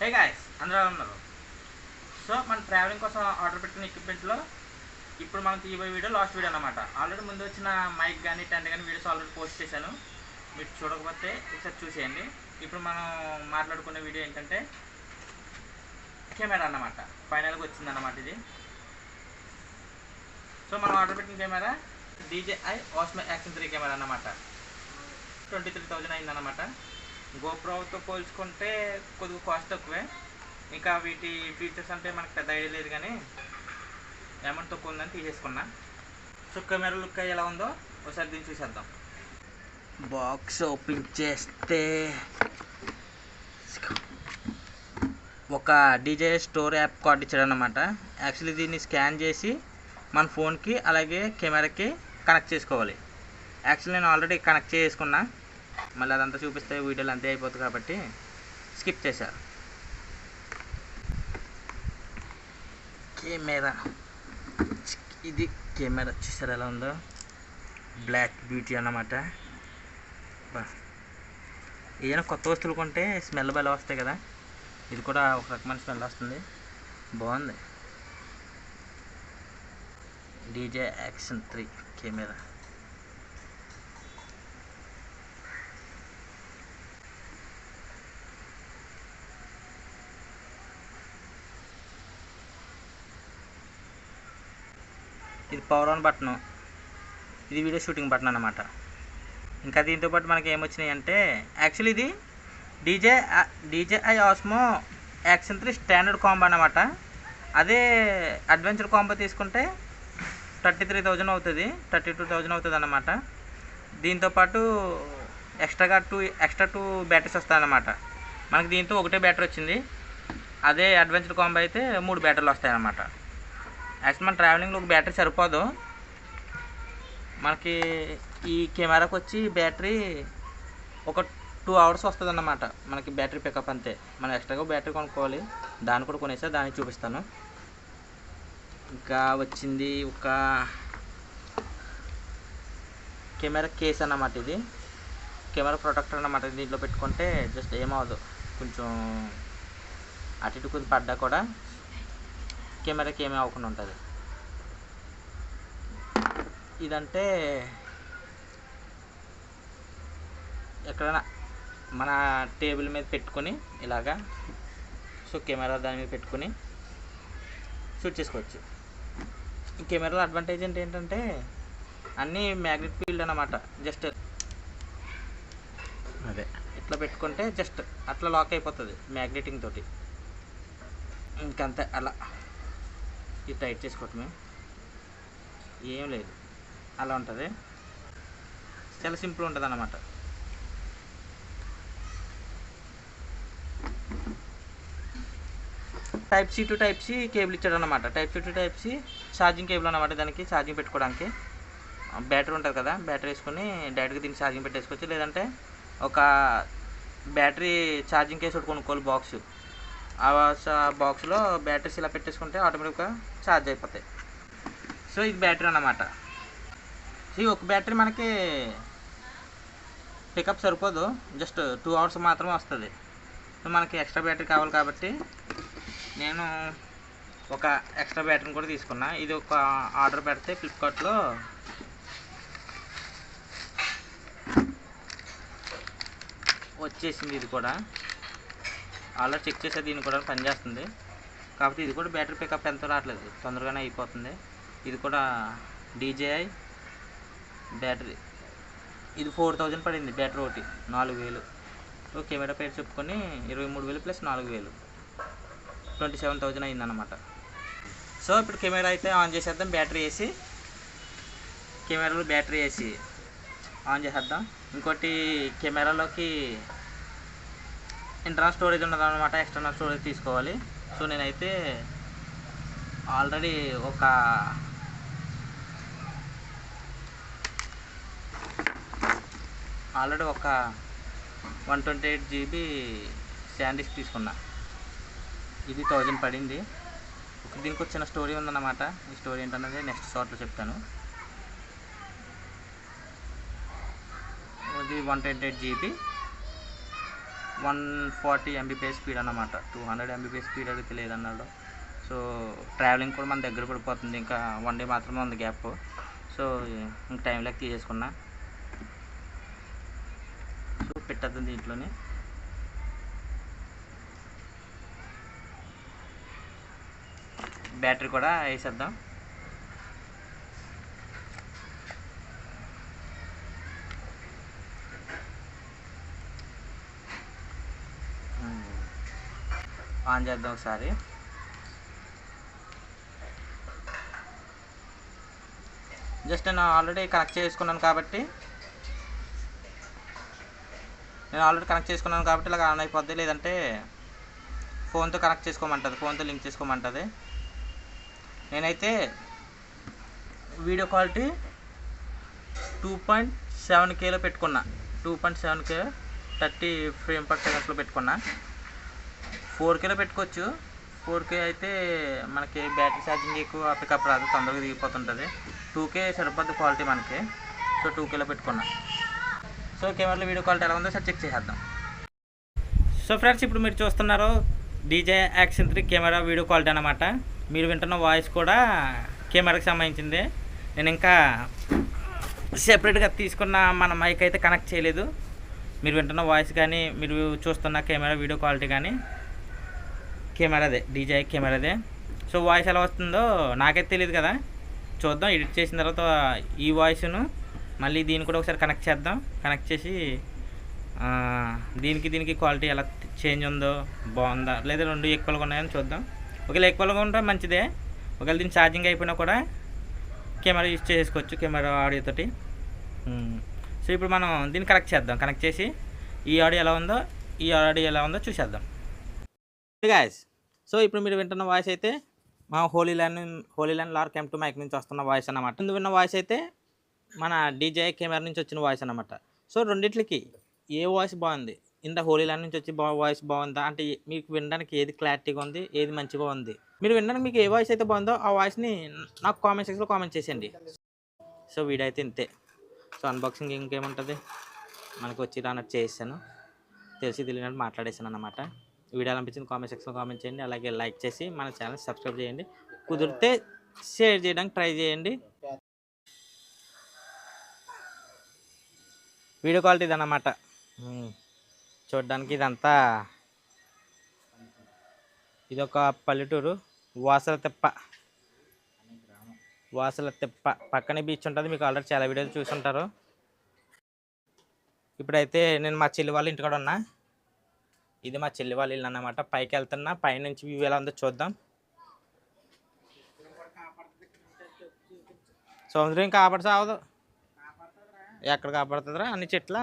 Hey guys అందరూ ఉన్నారు? So మన ట్రావెలింగ్ కోసం ఆర్డర్ పెట్టిన ఎక్విప్మెంట్లో ఇప్పుడు మనం తీయబోయే వీడియో లాస్ట్ వీడియో అనమాట ఆల్రెడీ ముందు వచ్చిన మైక్ కానీ టెంట్ కానీ వీడియోస్ ఆల్రెడీ పోస్ట్ చేశాను. మీరు చూడకపోతే ఒకసారి చూసేయండి. ఇప్పుడు మనం మాట్లాడుకునే వీడియో ఏంటంటే కెమెరా అన్నమాట. ఫైనల్గా వచ్చిందన్నమాట ఇది. సో మనం ఆర్డర్ పెట్టిన camera DJI Osmo action three camera అన్నమాట. ట్వంటీ త్రీ థౌజండ్ అయిందన్నమాట గోప్రోతో పోల్చుకుంటే కొద్దిగా కాస్ట్ తక్కువే. ఇంకా వీటి ఫీచర్స్ అంటే మనకు పెద్ద ఐడియా లేదు కానీ అమౌంట్ తక్కువ ఉందని తీసేసుకున్నా. సో కెమెరా లుక్ ఎలా ఉందో ఒకసారి దీన్ని చూసేద్దాం. బాక్స్ ఓపెన్ చేస్తే ఒక డీజే స్టోర్ యాప్ కార్డ్ ఇచ్చాడు అనమాట యాక్చువల్లీ దీన్ని స్కాన్ చేసి మన ఫోన్కి అలాగే కెమెరాకి కనెక్ట్ చేసుకోవాలి. యాక్చువల్లీ నేను ఆల్రెడీ కనెక్ట్ చేసుకున్నా. మళ్ళీ అదంతా చూపిస్తే వీడియోలు అంతే అయిపోతుంది కాబట్టి స్కిప్ చేశారు. కెమెరా. ఇది కెమెరా చూసారు ఎలా ఉందో? బ్లాక్ బ్యూటీ అన్నమాట. ఏదైనా కొత్త వస్తువులు కొంటే స్మెల్ భలే వస్తాయి కదా. ఇది కూడా ఒక రకమైన స్మెల్ వస్తుంది. బాగుంది. DJ action three camera. Power on button ఇది వీడియో షూటింగ్ బటన్ అనమాట ఇంకా దీంతో పాటు మనకి ఏమొచ్చినాయి అంటే యాక్చువల్లీ ఇది DJ DJI Osmo action three standard combo అనమాట అదే అడ్వెంచర్ కాంబో తీసుకుంటే థర్టీ త్రీ థౌజండ్ అవుతుంది థర్టీ టూ థౌజండ్ అవుతుంది అనమాట దీంతోపాటు ఎక్స్ట్రాగా టూ ఎక్స్ట్రా టూ బ్యాటరీస్ వస్తాయన్నమాట మనకి దీంతో ఒకటే బ్యాటరీ వచ్చింది. అదే అడ్వెంచర్ కాంబో అయితే మూడు బ్యాటరీలు వస్తాయన్నమాట యాక్చువల్ మన ట్రావెలింగ్లో ఒక బ్యాటరీ సరిపోదు. మనకి ఈ కెమెరాకి వచ్చి బ్యాటరీ ఒక టూ అవర్స్ వస్తుంది అన్నమాట మనకి బ్యాటరీ పికప్ అంతే. మనం ఎక్స్ట్రాగా బ్యాటరీ కొనుక్కోవాలి. దాన్ని కూడా కొనేసా దాన్ని చూపిస్తాను. ఇంకా వచ్చింది ఒక కెమెరా కేస్ అన్నమాట ఇది. కెమెరా ప్రొటెక్టర్ అన్నమాట దీంట్లో పెట్టుకుంటే జస్ట్ ఏమవదు కొంచెం అటు ఇటు కొంచెం పడ్డా కూడా కెమెరాకి ఏమీ అవ్వకుండా ఉంటుంది. ఇదంటే ఎక్కడైనా మన టేబుల్ మీద పెట్టుకొని ఇలాగా సో కెమెరా దాని మీద పెట్టుకొని షూట్ చేసుకోవచ్చు. ఈ కెమెరాలో అడ్వాంటేజ్ అంటే ఏంటంటే అన్నీ మ్యాగ్నెట్ ఫీల్డ్ అన్నమాట. జస్ట్ అదే. ఇట్లా పెట్టుకుంటే జస్ట్ అట్లా లాక్ అయిపోతుంది మ్యాగ్నెటింగ్ తోటి. ఇంకంతే అలా. ఇది టైట్ చేసుకోవటమే ఏం లేదు. అలా ఉంటుంది. చాలా సింపుల్ ఉంటుంది అన్నమాట type C to type C cable ఇచ్చాడు అనమాట type C to type C charging cable అనమాట దానికి ఛార్జింగ్ పెట్టుకోవడానికి. బ్యాటరీ ఉంటుంది కదా బ్యాటరీ వేసుకొని డైరెక్ట్గా దీనికి ఛార్జింగ్ పెట్టేసుకోవచ్చు. లేదంటే ఒక బ్యాటరీ ఛార్జింగ్ కేసు ఒకటి కొనుక్కోవాలి బాక్స్. ఆ బాక్స్లో బ్యాటరీస్ ఇలా పెట్టేసుకుంటే ఆటోమేటిక్గా ఛార్జ్ అయిపోతాయి సో ఇది బ్యాటరీ అన్నమాట. సో ఈ ఒక బ్యాటరీ మనకి పికప్ సరిపోదు. జస్ట్ టూ అవర్స్ మాత్రమే వస్తుంది. సో మనకి ఎక్స్ట్రా బ్యాటరీ కావాలి కాబట్టి నేను ఒక ఎక్స్ట్రా బ్యాటరీని కూడా తీసుకున్నా. ఇది ఒక ఆర్డర్ పెడితే ఫ్లిప్కార్ట్లో వచ్చేసింది ఇది కూడా. ఆల్రెడీ చెక్ చేసే దీన్ని కూడా పనిచేస్తుంది కాకపోతే ఇది కూడా బ్యాటరీ పికప్ ఎంతో రావట్లేదు. తొందరగానే అయిపోతుంది. ఇది కూడా డీజేఐ బ్యాటరీ ఇది ఫోర్ థౌజండ్ పడింది బ్యాటరీ ఒకటి నాలుగు వేలు. సో కెమెరా పేరు చెప్పుకొని ఇరవై మూడు వేలు ప్లస్ నాలుగు వేలు. ట్వంటీ సెవెన్ థౌజండ్ అయిందన్నమాట. సో ఇప్పుడు కెమెరా అయితే ఆన్ చేసేద్దాం. బ్యాటరీ వేసి కెమెరాలో బ్యాటరీ వేసి ఆన్ చేసేద్దాం. ఇంకోటి కెమెరాలోకి ఇంటర్నల్ స్టోరేజ్ ఉండదు అనమాట ఎక్స్టర్నల్ స్టోరేజ్ తీసుకోవాలి. సో నేనైతే ఆల్రెడీ ఒక ఆల్రెడీ ఒక one twenty eight GB SanDisk తీసుకున్నా. ఇది థౌజండ్ పడింది. ఒక దీనికి వచ్చిన స్టోరీ ఉందన్నమాట. ఈ స్టోరీ ఏంటన్నది నెక్స్ట్ షార్ట్లో చెప్తాను. ఇది one twenty eight GB. One forty MBps speed అన్నమాట. టూ హండ్రెడ్ ఎంబీపీఎస్ స్పీడ్ అడిగితే లేదన్నాడు. సో ట్రావెలింగ్ కూడా మన దగ్గర పడిపోతుంది. ఇంకా వన్ డే మాత్రమే ఉంది గ్యాప్ సో ఇంక టైం లెక్క తీసేసుకున్నా. సో పెట్టేద్దాం దీంట్లోనే. బ్యాటరీ కూడా వేసేద్దాం. ఆన్ చేద్దాం ఒకసారి. జస్ట్ నేను ఆల్రెడీ కనెక్ట్ చేసుకున్నాను కాబట్టి నేను ఆల్రెడీ కనెక్ట్ చేసుకున్నాను కాబట్టి ఇలా ఆన్ అయిపోద్ది. లేదంటే ఫోన్తో కనెక్ట్ చేసుకోమంటుంది ఫోన్తో లింక్ చేసుకోమంటుంది. నేనైతే video quality two point seven Khelo పెట్టుకున్నా. Two point seven K thirty frame per సెకండ్స్లో పెట్టుకున్నా. ఫోర్ కేలో పెట్టుకోవచ్చు. ఫోర్ కే అయితే మనకి బ్యాటరీ ఛార్జింగ్ ఎక్కువ పికప్ రాదు తొందరగా దిగిపోతుంటుంది. టూ కే సరిపోద్ది క్వాలిటీ మనకి. సో టూ కేలో పెట్టుకున్నా. సో కెమెరాలో వీడియో క్వాలిటీ ఎలా ఉందో సార్ చెక్ చేసేద్దాం. సో ఫ్రెండ్స్ ఇప్పుడు మీరు చూస్తున్నారు DJ action three camera video quality అనమాట మీరు వింటున్న వాయిస్ కూడా కెమెరాకి సంబంధించింది. నేను ఇంకా సెపరేట్గా తీసుకున్న మన మైక్ అయితే కనెక్ట్ చేయలేదు. మీరు వింటున్న వాయిస్ కానీ మీరు చూస్తున్న కెమెరా వీడియో క్వాలిటీ కానీ కెమెరాదే డీజే కెమెరాదే సో వాయిస్ ఎలా వస్తుందో నాకైతే తెలియదు కదా. చూద్దాం ఎడిట్ చేసిన తర్వాత ఈ వాయిస్ను మళ్ళీ దీన్ని కూడా ఒకసారి కనెక్ట్ చేద్దాం. కనెక్ట్ చేసి దీనికి దీనికి క్వాలిటీ ఎలా చేంజ్ ఉందో బాగుందా లేదా రెండు ఈక్వల్గా ఉన్నాయని చూద్దాం. ఒకవేళ ఈక్వల్గా ఉంటే మంచిదే. ఒకవేళ దీని ఛార్జింగ్ అయిపోయినా కూడా కెమెరా యూజ్ చేసుకోవచ్చు కెమెరా ఆడియోతోటి సో ఇప్పుడు మనం దీన్ని కనెక్ట్ చేద్దాం. కనెక్ట్ చేసి ఈ ఆడియో ఎలా ఉందో ఈ ఆడియో ఎలా ఉందో చూసేద్దాం. గాయస్ సో ఇప్పుడు మీరు వింటున్న వాయిస్ అయితే మా హోలీ ల్యాండ్ హోలీ ల్యాండ్ లార్ కెంప్ టు మైక్ నుంచి వస్తున్న వాయిస్ అన్నమాట. ముందు విన్న వాయిస్ అయితే మన డీజే కెమెరా నుంచి వచ్చిన వాయిస్ అనమాట సో రెండిట్లకి ఏ వాయిస్ బాగుంది? ఇంత హోలీ ల్యాండ్ నుంచి వచ్చి బా వాయిస్ బాగుందా? అంటే మీకు వినడానికి ఏది క్లారిటీగా ఉంది ఏది మంచిగా ఉంది? మీరు వినడానికి మీకు ఏ వాయిస్ అయితే బాగుందో ఆ వాయిస్ని నాకు కామెంట్ సెక్షన్లో కామెంట్ చేసేయండి. సో వీడియో అయితే ఇంతే. సో అన్బాక్సింగ్ ఇంకేముంటుంది? మనకు వచ్చి రానట్టు చేసాను తెలిసి తెలియనట్టు మాట్లాడేసాను అనమాట వీడియో అనిపించింది కామెంట్ సెక్షన్లో కామెంట్ చేయండి. అలాగే లైక్ చేసి మన ఛానల్ సబ్స్క్రైబ్ చేయండి. కుదిరితే షేర్ చేయడానికి ట్రై చేయండి. వీడియో క్వాలిటీ ఇదన్నమాట. ఉమ్. చూడడానికి ఇదంతా ఇదొక పల్లెటూరు. వాసల తెప్ప. వాసల తెప్ప. పక్కనే బీచ్ ఉంటుంది. మీకు ఆల్రెడీ చాలా వీడియోలు చూసుంటారు. ఇప్పుడైతే నేను మా చెల్లి వాళ్ళ ఇంటికాడ ఉన్నా. ఇది మా చెల్లి వాళ్ళ ఇల్లు అన్నమాట. పైకి వెళ్తున్నా పైనుంచి వ్యూ ఎలా ఉందో చూద్దాం. సముద్రం కాపాడు సావదు ఎక్కడ కాపాడుతుందిరా? అన్ని చెట్లా?